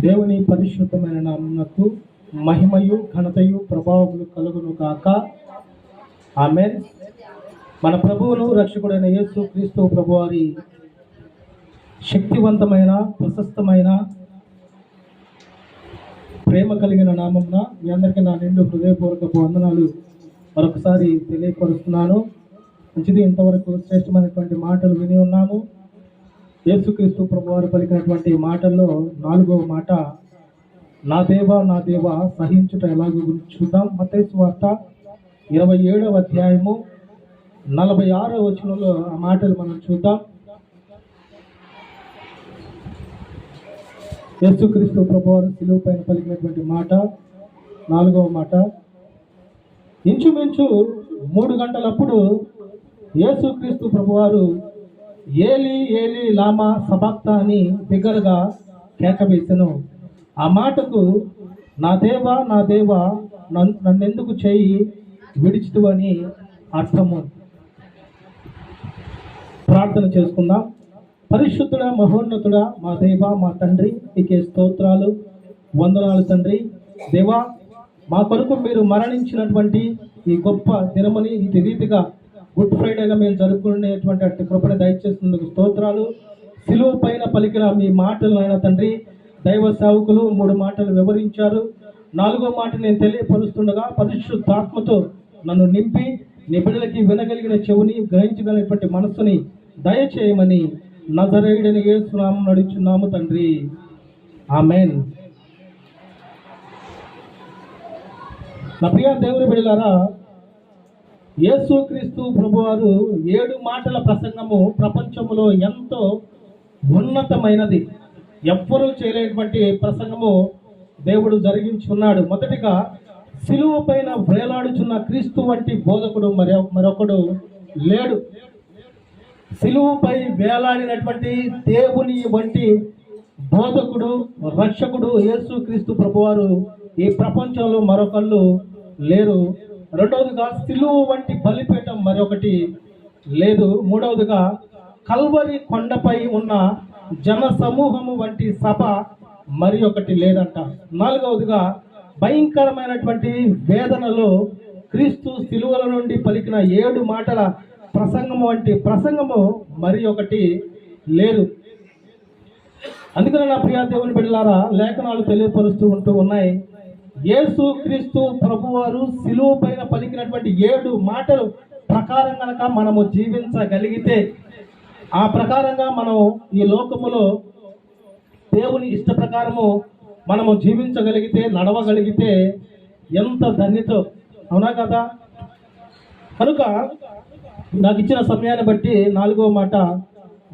దేవుని పరిశుద్ధమైన నామకు మహిమయు ఘనతయు ప్రభావములు కలుగును కాక ఆమె మన ప్రభువును రక్షకుడైన యేసు క్రీస్తు ప్రభువారి శక్తివంతమైన ప్రశస్తమైన ప్రేమ కలిగిన నామంన మీ అందరికీ నా నిండు హృదయపూర్వక వందనాలు. మరొకసారి తెలియపరుస్తున్నాను. మంచిది ఇంతవరకు శ్రేష్టమైనటువంటి మాటలు విని ఉన్నాము. యేసుక్రీస్తు ప్రభువారు పలికినటువంటి మాటల్లో నాలుగవ మాట నా దేవ నా దేవ సహించుట ఎలాగో గురించి చూద్దాం? మతేసు వార్త ఇరవై ఏడవ అధ్యాయము నలభై ఆరో వచనంలో ఆ మాటలు మనం చూద్దాం. యేసుక్రీస్తు ప్రభువారు సిలువు పైన పలికినటువంటి మాట నాలుగవ మాట ఇంచుమించు మూడు గంటలప్పుడు యేసుక్రీస్తు ప్రభువారు ఏలి ఏలి లామా సబాక్త అని బిగ్గరగా కేక ఆ మాటకు నా దేవ నా దేవ నన్- నన్నెందుకు చేయి విడిచితు అని అర్థము. ప్రార్థన చేసుకుందాం. పరిశుద్ధుడ మహోన్నతుడ మా దేవ మా తండ్రి నీకే స్తోత్రాలు వందనాలు తండ్రి. దేవా మా కొరకు మీరు మరణించినటువంటి ఈ గొప్ప దినమని ఇది రీతిగా గుడ్ ఫ్రైడేగా మేము జరుపుకునేటువంటి అట్టి కృపణ దయచేసినందుకు స్తోత్రాలు. సిలువ పైన పలికిన మీ మాటలు నాయన తండ్రి దైవ సేవకులు మూడు మాటలు వివరించారు. నాలుగో మాట నేను తెలియపరుస్తుండగా పరిశుద్ధాత్మతో నన్ను నింపి నీ వినగలిగిన చెవుని గ్రహించగలిగినటువంటి మనస్సుని దయచేయమని నజరేయుడని వేస్తున్నాము నడుచున్నాము తండ్రి. ఆమెన్. నా ప్రియ దేవుని బిడ్డలారా యేసుక్రీస్తు ప్రభువారు ఏడు మాటల ప్రసంగము ప్రపంచంలో ఎంతో ఉన్నతమైనది. ఎవ్వరూ చేయలేనటువంటి ప్రసంగము దేవుడు జరిగించున్నాడు. మొదటిగా సిలువ పైన వేలాడుచున్న క్రీస్తు వంటి బోధకుడు మరి మరొకడు లేడు. సిలువుపై వేలాడినటువంటి దేవుని వంటి బోధకుడు రక్షకుడు యేసు క్రీస్తు ప్రభువారు ఈ ప్రపంచంలో మరొకళ్ళు లేరు. రెండవదిగా సిలువు వంటి బలిపీఠం మరొకటి లేదు. మూడవదిగా కల్వరి కొండపై ఉన్న జన సమూహము వంటి సభ మరి ఒకటి లేదంట. నాలుగవదిగా భయంకరమైనటువంటి వేదనలో క్రీస్తు సిలువల నుండి పలికిన ఏడు మాటల ప్రసంగము వంటి ప్రసంగము మరి ఒకటి లేదు. అందుకని నా ప్రియా దేవుని బిడ్డలారా లేఖనాలు తెలియపరుస్తూ ఉంటూ ఉన్నాయి. యేసు క్రీస్తు ప్రభువారు సిలువ పైన పలికినటువంటి ఏడు మాటలు ప్రకారం కనుక మనము జీవించగలిగితే ఆ ప్రకారంగా మనం ఈ లోకములో దేవుని ఇష్ట ప్రకారము మనము జీవించగలిగితే నడవగలిగితే ఎంత ధన్యతో. అవునా కదా? కనుక నాకు ఇచ్చిన సమయాన్ని బట్టి నాలుగో మాట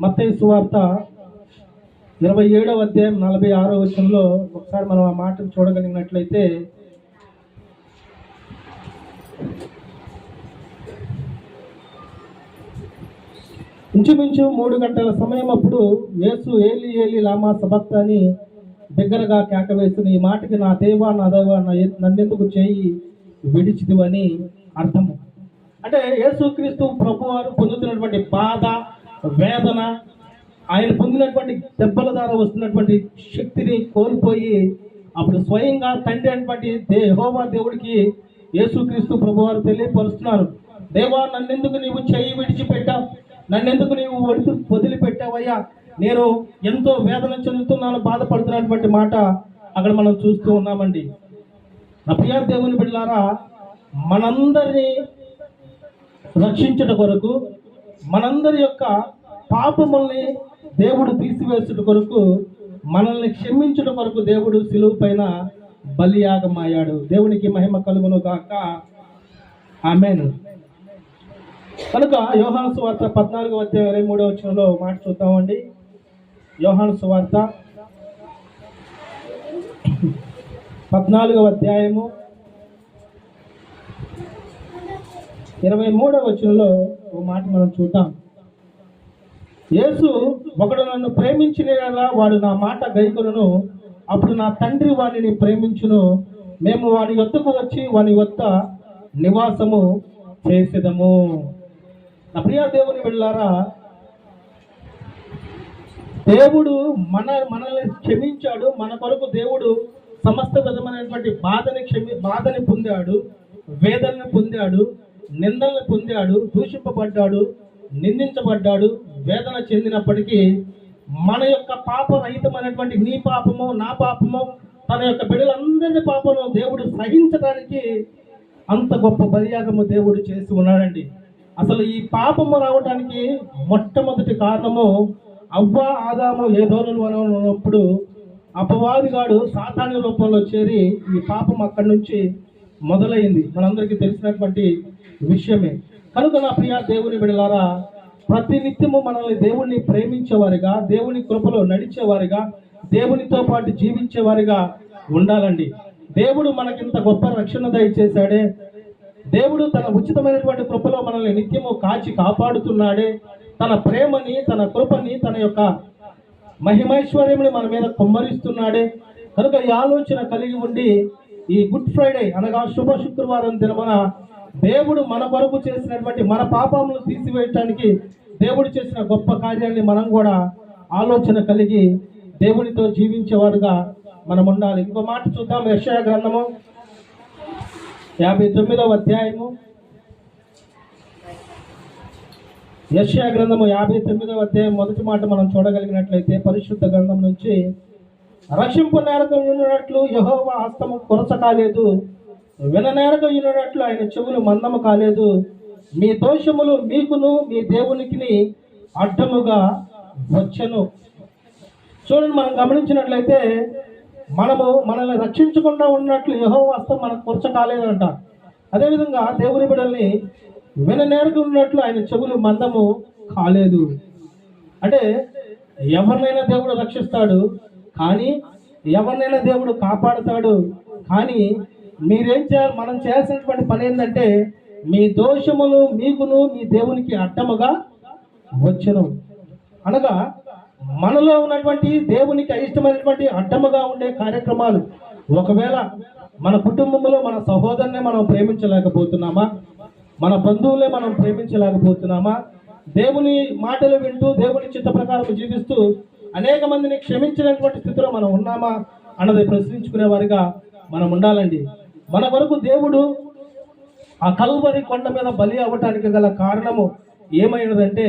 మత్తయి సువార్త ఇరవై ఏడవ అధ్యాయం నలభై ఆరో వచనంలో ఒకసారి మనం ఆ మాటను చూడగలిగినట్లయితే ఇంచుమించు మూడు గంటల సమయం అప్పుడు యేసు ఏలి ఏలి లామా సబక్త అని దగ్గరగా కేకవేస్తున్న ఈ మాటకి నా దేవా నా దేవా నన్నెందుకు చేయి విడిచిదివని అర్థము. అంటే యేసుక్రీస్తు ప్రభువారు పొందుతున్నటువంటి బాధ వేదన ఆయన పొందినటువంటి దెబ్బల ద్వారా వస్తున్నటువంటి శక్తిని కోల్పోయి అప్పుడు స్వయంగా తండ్రి అనేటువంటి దేహోవా దేవుడికి యేసుక్రీస్తు ప్రభువారు తెలియపరుస్తున్నారు. దేవా నన్నెందుకు నీవు చేయి విడిచిపెట్టావు? నన్నెందుకు నీవు వదిలి వదిలిపెట్టావయ్యా? నేను ఎంతో వేదన చెందుతున్నాను బాధపడుతున్నటువంటి మాట అక్కడ మనం చూస్తూ ఉన్నామండి. నా దేవుని బిడ్డలారా మనందరినీ రక్షించుట కొరకు మనందరి యొక్క పాపముల్ని దేవుడు తీసివేసుడు కొరకు మనల్ని క్షమించుట కొరకు దేవుడు సిలువు పైన బలియాగమయ్యాడు దేవునికి మహిమ కలుగును గాక. ఆమెన్. కనుక యోహాను సువార్త పద్నాలుగు అధ్యాయం ఇరవై మూడో వచ్చినలో మాట చూద్దామండి. యోహాను సువార్త పద్నాలుగవ అధ్యాయము ఇరవై మూడవ వచనంలో ఓ మాట మనం చూద్దాం. యేసు ఒకడు నన్ను ప్రేమించిన వాడు నా మాట గైకులను అప్పుడు నా తండ్రి వాడిని ప్రేమించును. మేము వాడి వద్దకు వచ్చి వాని వద్ద నివాసము చేసేదము. నా ప్రియ దేవుని వెళ్ళారా దేవుడు మన మనల్ని క్షమించాడు. మన కొరకు దేవుడు సమస్త విధమైనటువంటి బాధని క్షమి బాధని పొందాడు వేదనని పొందాడు నిందల్ని పొందాడు దూషింపబడ్డాడు. నిందించబడ్డాడు. వేదన చెందినప్పటికీ మన యొక్క పాపరహితమైనటువంటి నీ పాపము నా పాపము తన యొక్క బిడ్డలందరి పాపము దేవుడు సహించడానికి అంత గొప్ప బలియాగము దేవుడు చేసి ఉన్నాడండి. అసలు ఈ పాపము రావడానికి మొట్టమొదటి కారణము అవ్వ ఆదాము ఏదోనులు ధోరణి అపవాదిగాడు సాతాని రూపంలో చేరి ఈ పాపం అక్కడి నుంచి మొదలైంది. మనందరికీ తెలిసినటువంటి విషయమే. కనుక నా ప్రియ దేవుని బిడలారా ప్రతి నిత్యము మనల్ని దేవుణ్ణి ప్రేమించేవారిగా దేవుని కృపలో నడిచేవారిగా దేవునితో పాటు జీవించేవారిగా ఉండాలండి. దేవుడు మనకింత గొప్ప రక్షణ దయచేశాడే. దేవుడు తన ఉచితమైనటువంటి కృపలో మనల్ని నిత్యము కాచి కాపాడుతున్నాడే. తన ప్రేమని తన కృపని తన యొక్క మహిమైశ్వర్యముని మన మీద కుమ్మరిస్తున్నాడే. కనుక ఈ ఆలోచన కలిగి ఉండి ఈ గుడ్ ఫ్రైడే అనగా శుభ శుక్రవారం దినమన దేవుడు మన కొరకు చేసినటువంటి మన పాపములు తీసివేయటానికి దేవుడు చేసిన గొప్ప కార్యాన్ని మనం కూడా ఆలోచన కలిగి దేవునితో జీవించేవారుగా మనం ఉండాలి. ఇంకో మాట చూద్దాం యక్షయ గ్రంథము. యాభై తొమ్మిదవ అధ్యాయము. యక్షయ గ్రంథము యాభై తొమ్మిదవ అధ్యాయం మొదటి మాట మనం చూడగలిగినట్లయితే పరిశుద్ధ గ్రంథం నుంచి రక్షింపు నేరకం ఉన్నట్లు యహోవ హస్తము కొరచ కాలేదు. విననేరకు ఉన్నట్లు ఆయన చెవులు మందము కాలేదు. మీ దోషములు మీకును మీ దేవునికి అడ్డముగా వచ్చెను. చూడండి మనం గమనించినట్లయితే మనము మనల్ని రక్షించకుండా ఉన్నట్లు యహో హస్తం మనకు కూర్చ కాలేదంట. అదేవిధంగా దేవుని బిడల్ని విననేరకు ఉన్నట్లు ఆయన చెవులు మందము కాలేదు. అంటే ఎవరినైనా దేవుడు రక్షిస్తాడు కానీ ఎవరినైనా దేవుడు కాపాడుతాడు కానీ మీరేం చేయాలి మనం చేయాల్సినటువంటి పని ఏంటంటే మీ దోషములు మీకును మీ దేవునికి అడ్డముగా వచ్చును. అనగా మనలో ఉన్నటువంటి దేవునికి అయిష్టమైనటువంటి అడ్డముగా ఉండే కార్యక్రమాలు. ఒకవేళ మన కుటుంబంలో మన సహోదరునే మనం ప్రేమించలేకపోతున్నామా? మన బంధువులే మనం ప్రేమించలేకపోతున్నామా? దేవుని మాటలు వింటూ దేవుని చిత్త ప్రకారం జీవిస్తూ అనేక మందిని క్షమించినటువంటి స్థితిలో మనం ఉన్నామా? అన్నది ప్రశ్నించుకునే వారిగా మనం ఉండాలండి. మన వరకు దేవుడు ఆ కల్వరి కొండ మీద బలి అవ్వటానికి గల కారణము ఏమైనదంటే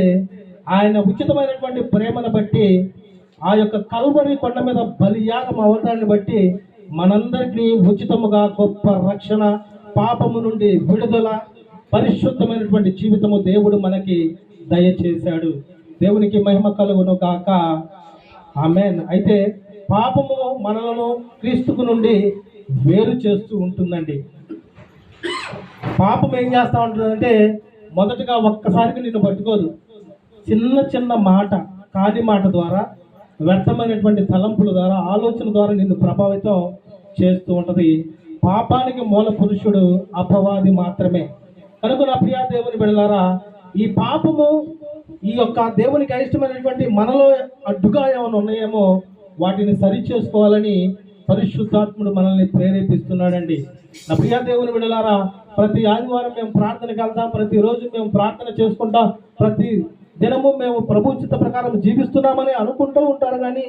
ఆయన ఉచితమైనటువంటి ప్రేమను బట్టి ఆ యొక్క కల్వరి కొండ మీద బలియాగం అవ్వటాన్ని బట్టి మనందరికీ ఉచితముగా గొప్ప రక్షణ పాపము నుండి విడుదల పరిశుద్ధమైనటువంటి జీవితము దేవుడు మనకి దయచేశాడు. దేవునికి మహిమ కలుగును కాక ఆమెన్. అయితే పాపము మనలను క్రీస్తుకు నుండి వేరు చేస్తూ ఉంటుందండి. పాపం ఏం చేస్తూ ఉంటుందంటే మొదటగా ఒక్కసారికి నిన్ను పట్టుకోదు. చిన్న చిన్న మాట కాది మాట ద్వారా వ్యర్థమైనటువంటి తలంపుల ద్వారా ఆలోచన ద్వారా నిన్ను ప్రభావితం చేస్తూ ఉంటుంది. పాపానికి మూల పురుషుడు అపవాది మాత్రమే. కనుక నా ప్రియా దేవుని బిడలారా ఈ పాపము ఈ యొక్క దేవునికి అయిష్టమైనటువంటి మనలో అడ్డుగా ఏమైనా ఉన్నాయేమో వాటిని సరి చేసుకోవాలని పరిశుద్ధాత్ముడు మనల్ని ప్రేరేపిస్తున్నాడండి. నా ప్రియా దేవుని విడలారా ప్రతి ఆదివారం మేము ప్రార్థనకి వెళ్తాం ప్రతిరోజు మేము ప్రార్థన చేసుకుంటాం ప్రతి దినము మేము ప్రభుచిత ప్రకారం జీవిస్తున్నామని అనుకుంటూ ఉంటారు కానీ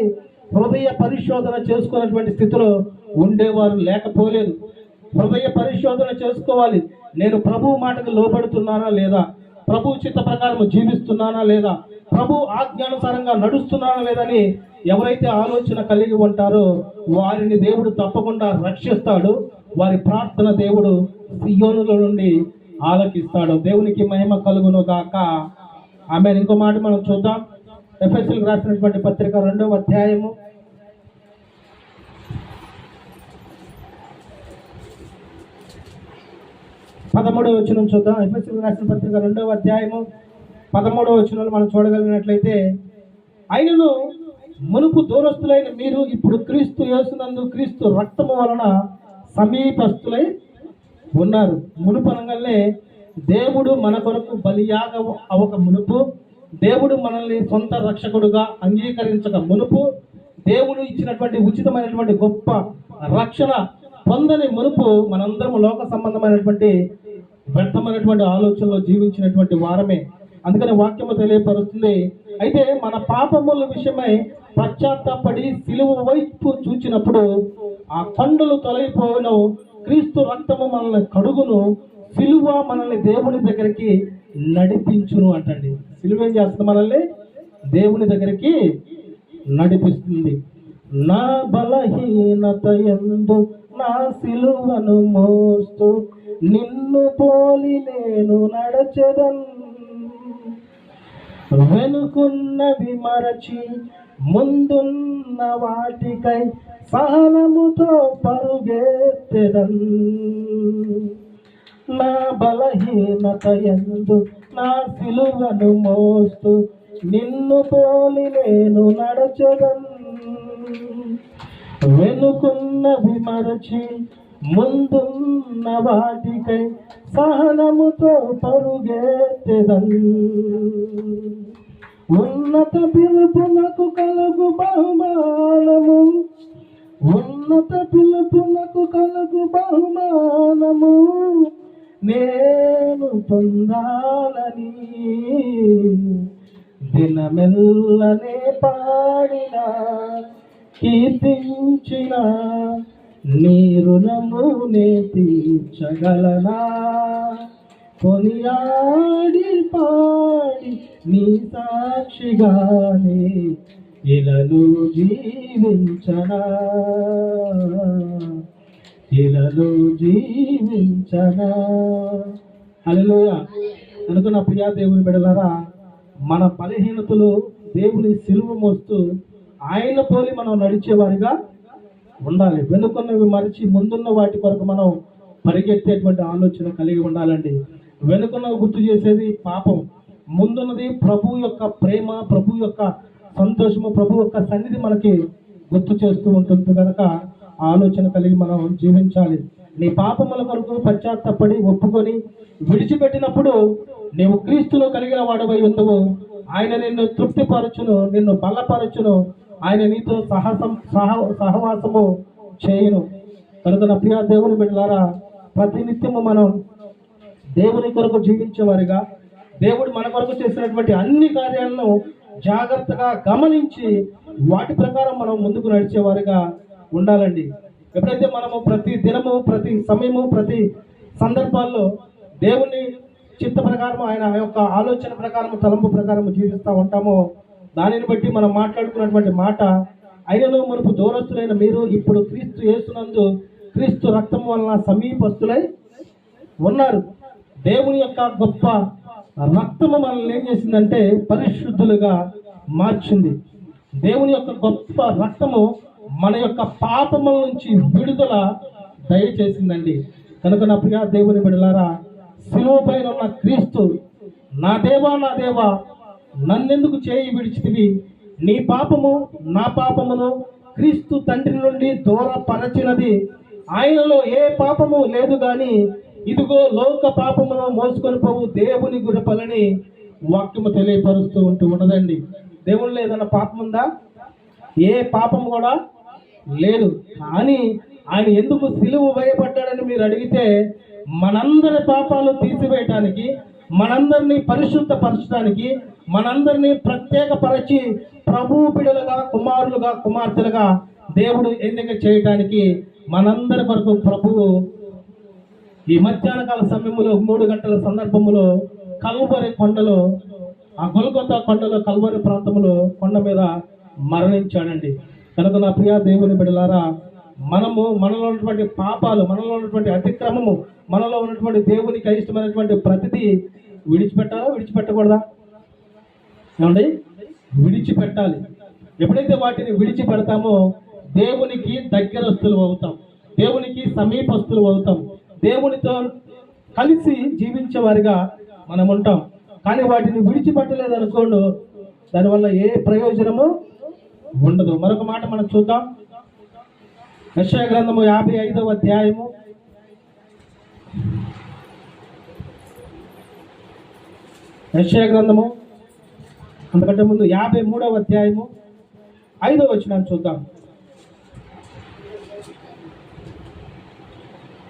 హృదయ పరిశోధన చేసుకున్నటువంటి స్థితిలో ఉండేవారు లేకపోలేదు. హృదయ పరిశోధన చేసుకోవాలి. నేను ప్రభు మాటకు లోబడుతున్నానా లేదా? ప్రభు చిత్త ప్రకారం జీవిస్తున్నానా లేదా? ప్రభు ఆజ్ఞానుసారంగా నడుస్తున్నారా లేదని ఎవరైతే ఆలోచన కలిగి ఉంటారో వారిని దేవుడు తప్పకుండా రక్షిస్తాడు. వారి ప్రార్థన దేవుడు సియోనుల నుండి ఆలకిస్తాడు. దేవునికి మహిమ కలుగును గాక. ఆమె ఇంకో మాట మనం చూద్దాం. ఎఫ్ఎస్ఎల్ రాసినటువంటి పత్రిక రెండవ అధ్యాయము. పదమూడవ వచనం చూద్దాం. ఎఫ్ఎస్ఎల్ రాసిన పత్రిక రెండవ అధ్యాయము. పదమూడవ వచనంలో మనం చూడగలిగినట్లయితే ఆయనను మునుపు దూరస్తులైన మీరు ఇప్పుడు క్రీస్తు యేసునందు క్రీస్తు రక్తము వలన సమీపస్తులై ఉన్నారు. మునుపు అనగానే దేవుడు మన కొరకు బలియాగ అవక మునుపు దేవుడు మనల్ని సొంత రక్షకుడుగా అంగీకరించక మునుపు దేవుడు ఇచ్చినటువంటి ఉచితమైనటువంటి గొప్ప రక్షణ పొందని మునుపు మనందరం లోక సంబంధమైనటువంటి వ్యర్థమైనటువంటి ఆలోచనలో జీవించినటువంటి వారమే. అందుకని వాక్యము తెలియపరుస్తుంది. అయితే మన పాపముల విషయమై పశ్చాత్తాపడి సిలువ వైపు చూచినప్పుడు ఆ కొండలు తొలగిపోయిన క్రీస్తు రక్తము మనల్ని కడుగును. సిలువ మనల్ని దేవుని దగ్గరికి నడిపించును అంటండి. సిలువ ఏం చేస్తుంది మనల్ని? దేవుని దగ్గరికి నడిపిస్తుంది. నా బలహీనత ఎందు నా సిలువను మోస్తూ నిన్ను పోలి నేను నడచెదన్. వెనుకున్నవి మరచి ముందున్న వాటికై సహనముతో పరుగెత్తెదన్. నా బలహీనత ఎందు నా సిలువను మోస్తూ నిన్ను పోలి నేను నడచదన్. వెనుకున్నవి మరచి ముందున్న వాటికై సహనముతో పరుగెత్తెదన్ ఉన్నత పిలుపునకు కలుగు బహుమానము. ఉన్నత పిలుపునకు కలుగు బహుమానము. నేను పొందాలని దినమెల్లనే పాడిన కీర్తించిన నీ రుణమునే తీర్చగలనా? కొనియాడి పాడి నీ సాక్షిగానే ఇలలు జీవించనా? ఇలలు జీవించనా? హల్లెలూయా. అనుకున్న ప్రియా దేవుని బిడలారా మన బలహీనతలు దేవుని సిలువ మోస్తూ ఆయన పోలి మనం నడిచేవారిగా ఉండాలి. వెనుకున్నవి మరిచి ముందున్న వాటి కొరకు మనం పరిగెత్తేటువంటి ఆలోచన కలిగి ఉండాలండి. వెనుకున్నవి గుర్తు చేసేది పాపం. ముందున్నది ప్రభు యొక్క ప్రేమ ప్రభు యొక్క సంతోషము ప్రభు యొక్క సన్నిధి మనకి గుర్తు చేస్తూ ఉంటుంది కనుక ఆలోచన కలిగి మనం జీవించాలి. నీ పాపముల కొరకు పశ్చాత్తపడి ఒప్పుకొని విడిచిపెట్టినప్పుడు నీవు క్రీస్తులో కలిగిన వాడవై ఉండవు ఆయన నిన్ను తృప్తిపరచును నిన్ను బలపరచును ఆయన నీతో సహసం సహ సహవాసము చేయను. కనుక నా ప్రియ దేవుని బిడ్డలారా ప్రతినిత్యము మనం దేవుని కొరకు జీవించేవారిగా దేవుడు మన కొరకు చేసినటువంటి అన్ని కార్యాలను జాగ్రత్తగా గమనించి వాటి ప్రకారం మనం ముందుకు నడిచేవారిగా ఉండాలండి. ఎప్పుడైతే మనము ప్రతి దినము ప్రతి సమయము ప్రతి సందర్భాల్లో దేవుని చిత్త ప్రకారం ఆయన యొక్క ఆలోచన ప్రకారం తలంపు ప్రకారం జీవిస్తూ ఉంటామో దానిని బట్టి మనం మాట్లాడుకున్నటువంటి మాట అయినలో మునుపు దూరస్తులైన మీరు ఇప్పుడు క్రీస్తు యేసునందు క్రీస్తు రక్తం వలన సమీపస్తులై ఉన్నారు. దేవుని యొక్క గొప్ప రక్తము మనల్ని ఏం చేసిందంటే పరిశుద్ధులుగా మార్చింది. దేవుని యొక్క గొప్ప రక్తము మన యొక్క పాపముల నుంచి విడుదల దయచేసిందండి. కనుక నా ప్రియా దేవుని బిడలారా శిలువ పైన ఉన్న క్రీస్తు నా దేవా నా దేవా నన్నెందుకు చేయి విడిచితివి? నీ పాపము నా పాపమును క్రీస్తు తండ్రి నుండి దూరపరచినది. ఆయనలో ఏ పాపము లేదు గాని ఇదిగో లోక పాపమును మోసుకొని పోవు దేవుని గురపలని వాక్యము తెలియపరుస్తూ ఉంటూ ఉండదండి దేవుళ్ళు ఏదైనా పాపం ఉందా? ఏ పాపం కూడా లేదు. కానీ ఆయన ఎందుకు సిలువు భయపడ్డాడని మీరు అడిగితే మనందరి పాపాలు తీసివేయటానికి మనందరినీ పరిశుద్ధపరచడానికి మనందరినీ ప్రత్యేకపరచి ప్రభు బిడలుగా కుమారులుగా కుమార్తెలుగా దేవుడు ఎన్నిక చేయటానికి మనందరి వరకు ప్రభువు ఈ మధ్యాహ్న కాల సమయంలో మూడు గంటల సందర్భములో కల్వరి కొండలో ఆ గొలగొత్త కొండలో కల్వరి ప్రాంతంలో కొండ మీద మరణించాడండి. కనుక నా ప్రియ దేవుని బిడలారా మనము మనలో ఉన్నటువంటి పాపాలు మనలో ఉన్నటువంటి అతిక్రమము మనలో ఉన్నటువంటి దేవునికి అయిష్టమైనటువంటి ప్రతిదీ విడిచిపెట్టాలా విడిచిపెట్టకూడదా? ఏమండి? విడిచిపెట్టాలి. ఎప్పుడైతే వాటిని విడిచిపెడతామో దేవునికి దగ్గరస్తులు అవుతాం. దేవునికి సమీపస్తులు అవుతాం. దేవునితో కలిసి జీవించే వారిగా మనం ఉంటాం. కానీ వాటిని విడిచిపెట్టలేదు అనుకోండు దానివల్ల ఏ ప్రయోజనము ఉండదు. మరొక మాట మనం చూద్దాం. యశ్వ గ్రంథము యాభై ఐదవ అధ్యాయము. యశ్వ గ్రంథము అంతకంటే ముందు యాభై మూడవ అధ్యాయము ఐదవ వచనాన్ని చూద్దాం.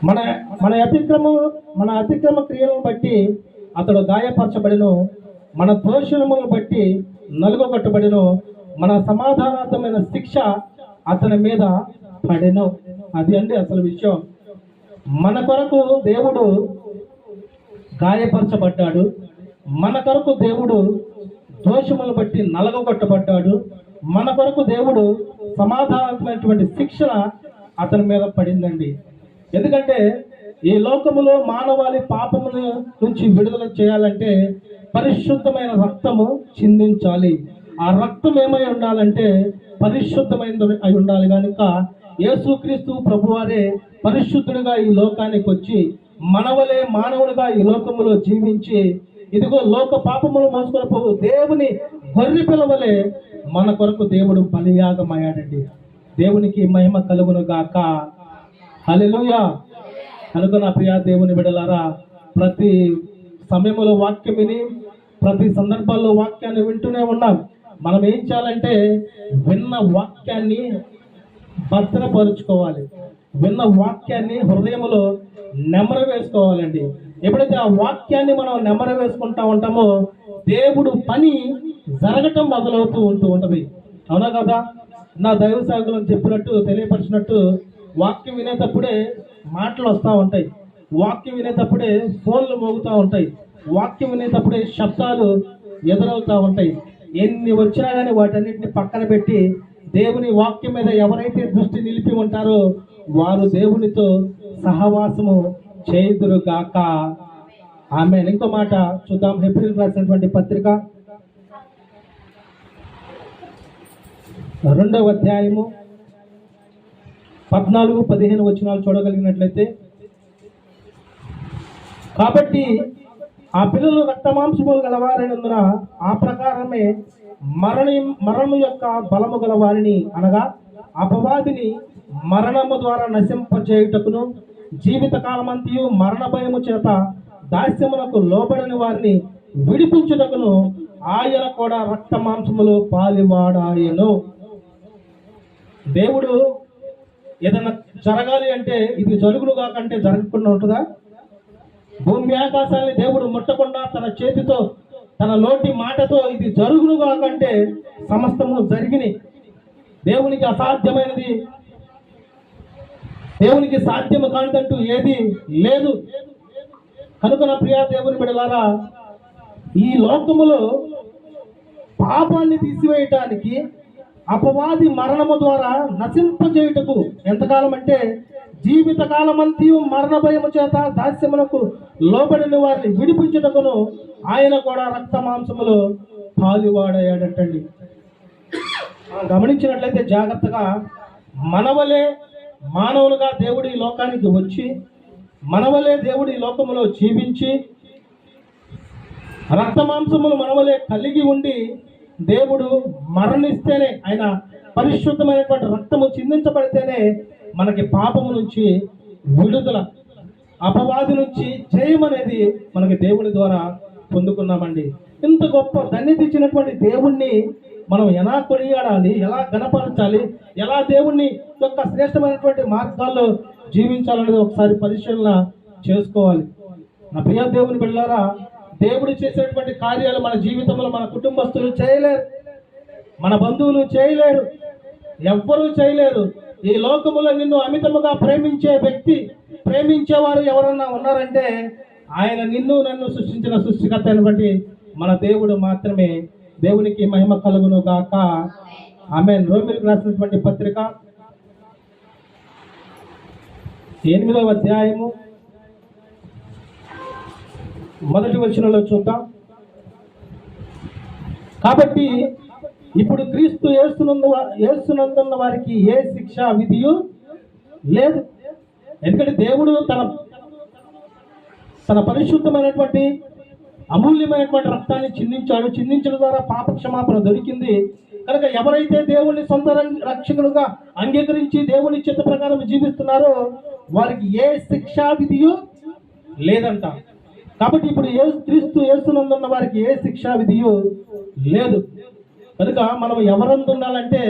మన మన అతిక్రమ మన అతిక్రమ క్రియలను బట్టి అతడు గాయపరచబడిను మన దోషములను బట్టి నలుగొట్టబడిను మన సమాధానార్థమైన శిక్ష అతని మీద పడెను. అది అండి అసలు విషయం. మన కొరకు దేవుడు గాయపరచబడ్డాడు. మన కొరకు దేవుడు దోషములు బట్టి నలగొట్టబడ్డాడు మన కొరకు దేవుడు సమాధానమైనటువంటి శిక్షణ అతని మీద పడిందండి. ఎందుకంటే ఈ లోకములో మానవాళి పాపమును నుంచి విడుదల చేయాలంటే పరిశుద్ధమైన రక్తము చిందించాలి. ఆ రక్తం ఏమై ఉండాలంటే పరిశుద్ధమైనది అయి ఉండాలి. కనుక యేసుక్రీస్తు ప్రభువారే పరిశుద్ధుడిగా ఈ లోకానికి వచ్చి మనవలే మానవుడిగా ఈ లోకములో జీవించి ఇదిగో లోక పాపములు మోసుకొని పోవు దేవుని గొర్రె పిలవలే మన కొరకు దేవుడు బలియాగమయ్యాడండి. దేవునికి మహిమ కలుగును గాక. హలెలుయా కనుక నా ప్రియా దేవుని బిడలారా ప్రతి సమయంలో వాక్యం విని ప్రతి సందర్భాల్లో వాక్యాన్ని వింటూనే ఉన్నాం. మనం ఏం చేయాలంటే విన్న వాక్యాన్ని భద్రపరుచుకోవాలి. విన్న వాక్యాన్ని హృదయంలో నెమర వేసుకోవాలండి. ఎప్పుడైతే ఆ వాక్యాన్ని మనం నెమర వేసుకుంటా ఉంటామో దేవుడు పని జరగటం మొదలవుతూ ఉంటూ ఉంటుంది. అవునా కదా? నా దైవ సాగులను చెప్పినట్టు తెలియపరిచినట్టు వాక్యం వినేటప్పుడే మాటలు వస్తూ ఉంటాయి. వాక్యం వినేటప్పుడే ఫోన్లు మోగుతూ ఉంటాయి. వాక్యం వినేటప్పుడే శబ్దాలు ఎదురవుతూ ఉంటాయి. ఎన్ని వచ్చినా కానీ వాటన్నిటిని పక్కన పెట్టి దేవుని వాక్యం మీద ఎవరైతే దృష్టి నిలిపి ఉంటారో వారు దేవునితో సహవాసము చేయుదురు గాక ఆమె ఇంకో మాట చూద్దాం. ఏప్రిల్ రాసినటువంటి పత్రిక. రెండవ అధ్యాయము పద్నాలుగు పదిహేను వచనాలు చూడగలిగినట్లయితే కాబట్టి ఆ పిల్లలు రక్తమాంసములు గలవారైనందున ఆ ప్రకారమే మరణి మరణము యొక్క బలము గలవారిని అనగా అపవాదిని మరణము ద్వారా నశింపజేయుటకును జీవిత కాలమంతయు మరణ భయము చేత దాస్యమునకు లోబడని వారిని విడిపించుటకును ఆయన కూడా రక్త మాంసములు పాలివాడాయను. దేవుడు ఏదైనా జరగాలి అంటే ఇది జరుగును కాకంటే జరగకుండా ఉంటుందా? భూమి ఆకాశాన్ని దేవుడు ముట్టకుండా తన చేతితో తన నోటి మాటతో ఇది జరుగును కాకంటే సమస్తము జరిగిని దేవునికి అసాధ్యమైనది దేవునికి సాధ్యము కానిదంటూ ఏది లేదు. కనుక నా ప్రియా దేవుని బిడలారా ఈ లోకములో పాపాన్ని తీసివేయటానికి అపవాది మరణము ద్వారా నశింపజేయుటకు ఎంతకాలం అంటే జీవిత కాలమంతయు మరణ భయము చేత దాస్యమునకు లోబడిన వారిని విడిపించుటకును ఆయన కూడా రక్త మాంసములో పాలువాడయ్యాడటండి. గమనించినట్లయితే జాగ్రత్తగా మనవలే మానవులుగా దేవుడు ఈ లోకానికి వచ్చి మనవలే దేవుడు ఈ లోకములో జీవించి రక్తమాంసములు మనవలే కలిగి ఉండి దేవుడు మరణిస్తేనే ఆయన పరిశుద్ధమైనటువంటి రక్తము చిందించబడితేనే మనకి పాపము నుంచి విడుదల అపవాది నుంచి జయం అనేది మనకి దేవుని ద్వారా పొందుకున్నామండి. ఇంత గొప్ప ధన్యత ఇచ్చినటువంటి దేవుణ్ణి మనం ఎలా కొనియాడాలి ఎలా గణపరచాలి ఎలా దేవుణ్ణి యొక్క శ్రేష్టమైనటువంటి మార్గాల్లో జీవించాలనేది ఒకసారి పరిశీలన చేసుకోవాలి. నా ప్రియ దేవుని బిళ్ళారా దేవుడు చేసేటువంటి కార్యాలు మన జీవితంలో మన కుటుంబస్తులు చేయలేరు మన బంధువులు చేయలేరు ఎవ్వరూ చేయలేరు. ఈ లోకములో నిన్ను అమితముగా ప్రేమించే వ్యక్తి ప్రేమించేవారు ఎవరన్నా ఉన్నారంటే ఆయన నిన్ను నన్ను సృష్టించిన సృష్టికర్త బట్టి మన దేవుడు మాత్రమే. దేవునికి మహిమ కలుగును గాక. ఆమె రోమిలకు రాసినటువంటి పత్రిక ఎనిమిదవ అధ్యాయము. మొదటి వచనంలో చూద్దాం. కాబట్టి ఇప్పుడు క్రీస్తు ఏస్తున్నందు ఏస్తున్నందున్న వారికి ఏ శిక్ష విధియు లేదు. ఎందుకంటే దేవుడు తన తన పరిశుద్ధమైనటువంటి అమూల్యమైనటువంటి రక్తాన్ని చిందించాడు. చిందించడం ద్వారా పాప క్షమాపణ దొరికింది. కనుక ఎవరైతే దేవుని సొంత రక్షకులుగా అంగీకరించి దేవుని చిత్త ప్రకారం జీవిస్తున్నారో వారికి ఏ శిక్షా విధియు లేదంట. కాబట్టి ఇప్పుడు ఏ క్రీస్తు ఏసునందున్న వారికి ఏ శిక్షావిధియు లేదు. కనుక మనం ఎవరందు ఉండాలంటే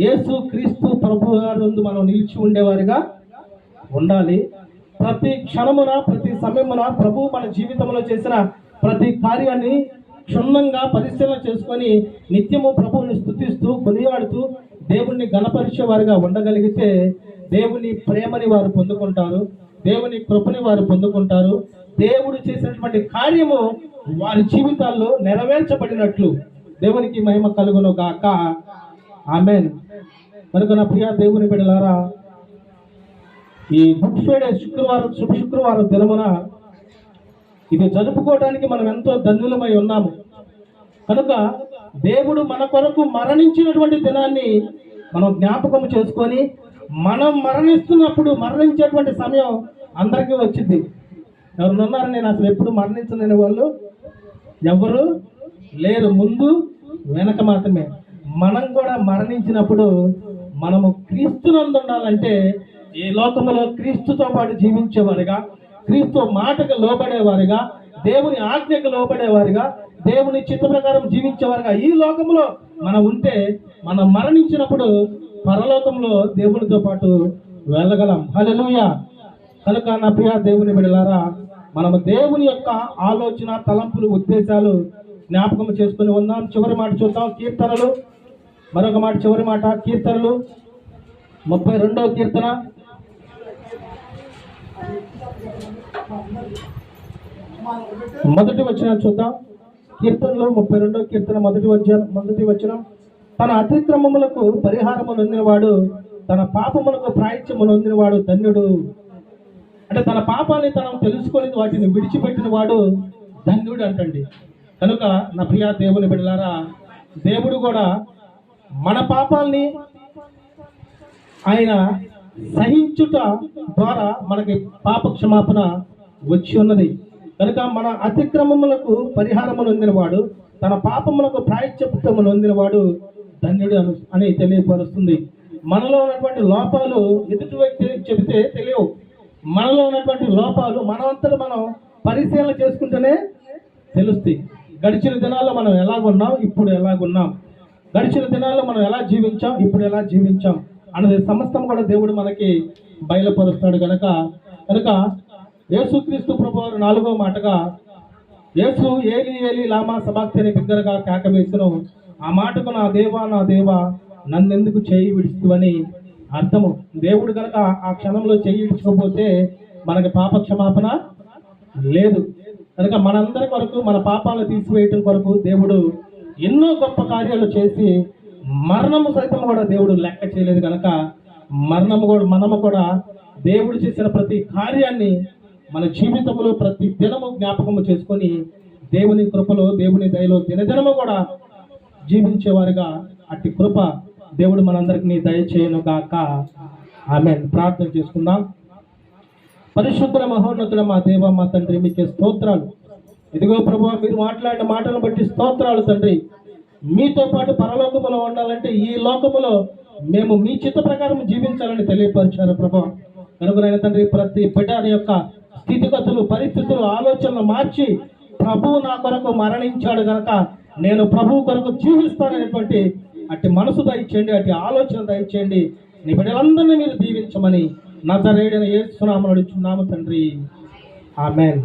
యేసు క్రీస్తు ప్రభు గారు మనం నిలిచి ఉండేవారిగా ఉండాలి. ప్రతి క్షణమున ప్రతి సమయమున ప్రభు మన జీవితంలో చేసిన ప్రతి కార్యాన్ని క్షుణ్ణంగా పరిశీలన చేసుకొని నిత్యము ప్రభువుని స్థుతిస్తూ కొనియాడుతూ దేవుణ్ణి గణపరిచే వారిగా ఉండగలిగితే దేవుని ప్రేమని వారు పొందుకుంటారు దేవుని కృపని వారు పొందుకుంటారు. దేవుడు చేసినటువంటి కార్యము వారి జీవితాల్లో నెరవేర్చబడినట్లు దేవునికి మహిమ కలుగును గాక ఆమెన్. కనుక నా ప్రియ దేవుని బిడలారా ఈ గుడ్ ఫ్రైడే శుక్రవారం శుభ శుక్రవారం దినమున ఇది జరుపుకోవడానికి మనం ఎంతో ధన్యులమై ఉన్నాము. కనుక దేవుడు మన కొరకు మరణించినటువంటి దినాన్ని మనం జ్ఞాపకం చేసుకొని మనం మరణిస్తున్నప్పుడు మరణించేటువంటి సమయం అందరికీ వచ్చింది. ఎవరు ఉన్నారు? నేను అసలు ఎప్పుడు మరణించలేని వాళ్ళు. ఎవరు లేరు. ముందు వెనక మాత్రమే. మనం కూడా మరణించినప్పుడు మనము క్రీస్తునందు ఉండాలంటే ఈ లోకంలో క్రీస్తుతో పాటు జీవించేవాడుగా క్రీస్తు మాటకు లోబడేవారిగా దేవుని ఆజ్ఞకు లోబడేవారిగా దేవుని చిత్త ప్రకారం జీవించేవారుగా ఈ లోకంలో మనం ఉంటే మనం మరణించినప్పుడు పరలోకంలో దేవునితో పాటు వెళ్ళగలం. హల్లెలూయా. కనుక నా ప్రియ దేవుని బిడలారా మనము దేవుని యొక్క ఆలోచన తలంపులు ఉద్దేశాలు జ్ఞాపకం చేసుకుని ఉన్నాం. చివరి మాట చూద్దాం. కీర్తనలు. మరొక మాట చివరి మాట. కీర్తనలు. ముప్పై రెండవ కీర్తన. మొదటి వచ్చిన చూద్దాం. కీర్తనలో ముప్పై రెండో కీర్తన మొదటి వచ్చిన మొదటి వచ్చిన తన అతిక్రమములకు పరిహారము నొందినవాడు తన పాపములకు ప్రాయత్యము నొందినవాడు ధన్యుడు. అంటే తన పాపాన్ని తనం తెలుసుకొని వాటిని విడిచిపెట్టిన వాడు ధన్యుడు అంటండి. కనుక నా ప్రియ దేవుని బిడ్డలారా దేవుడు కూడా మన పాపాల్ని ఆయన సహించుట ద్వారా మనకి పాప క్షమాపణ వచ్చి ఉన్నది. కనుక మన అతిక్రమములకు పరిహారము నొందినవాడు తన పాపములకు ప్రాయశ్చిత్తము నొందినవాడు ధన్యుడు అను అని తెలియపరుస్తుంది. మనలో ఉన్నటువంటి లోపాలు ఎదుటి వ్యక్తి చెబితే తెలియవు. మనలో ఉన్నటువంటి లోపాలు మనమంతట మనం పరిశీలన చేసుకుంటేనే తెలుస్తాయి. గడిచిన దినాల్లో మనం ఎలాగున్నాం ఇప్పుడు ఎలాగున్నాం? గడిచిన దినాల్లో మనం ఎలా జీవించాం ఇప్పుడు ఎలా జీవించాం? అన్నది సమస్తం కూడా దేవుడు మనకి బయలుపరుస్తాడు కనుక కనుక యేసుక్రీస్తు ప్రభు నాలుగో మాటగా యేసు ఏలి ఏలి లామా సమాక్తిని బిగ్గరగా కేక వేసును ఆ మాటకు నా దేవా నా దేవా నన్నెందుకు చేయి విడుస్తువని అర్థము. దేవుడు కనుక ఆ క్షణంలో చేయి విడుచుకోపోతే మనకి పాప క్షమాపణ లేదు. కనుక మనందరి కొరకు మన పాపాలను తీసివేయటం కొరకు దేవుడు ఎన్నో గొప్ప కార్యాలు చేసి మరణము సైతం కూడా దేవుడు లెక్క చేయలేదు కనుక మరణము కూడా మనము కూడా దేవుడు చేసిన ప్రతి కార్యాన్ని మన జీవితంలో ప్రతి దినము జ్ఞాపకము చేసుకొని దేవుని కృపలో దేవుని దయలో దినదినము కూడా జీవించేవారుగా. అట్టి కృప దేవుడు మనందరికీ దయచేయను గాక. ఆమె ప్రార్థన చేసుకుందాం. పరిశుద్ధ మహోన్నతుడ మా దేవ మా తండ్రి మీకే స్తోత్రాలు. ఇదిగో ప్రభు మీరు మాట్లాడిన మాటలను బట్టి స్తోత్రాలు తండ్రి. మీతో పాటు పరలోకములో ఉండాలంటే ఈ లోకములో మేము మీ చిత్త ప్రకారం జీవించాలని తెలియపరిచారు ప్రభు. కనుకనైన తండ్రి ప్రతి బిడ్డ యొక్క స్థితిగతులు పరిస్థితులు ఆలోచనలు మార్చి ప్రభువు నా కొరకు మరణించాడు కనుక నేను ప్రభువు కొరకు జీవిస్తాననేటువంటి అటు మనసు దయచేయండి అట్టి ఆలోచన దయచేయండి. నీ బిడ్డలందరినీ మీరు దీవించమని నజరేడని ఏ సునామను అడుచున్నాము తండ్రి. ఆమెన్.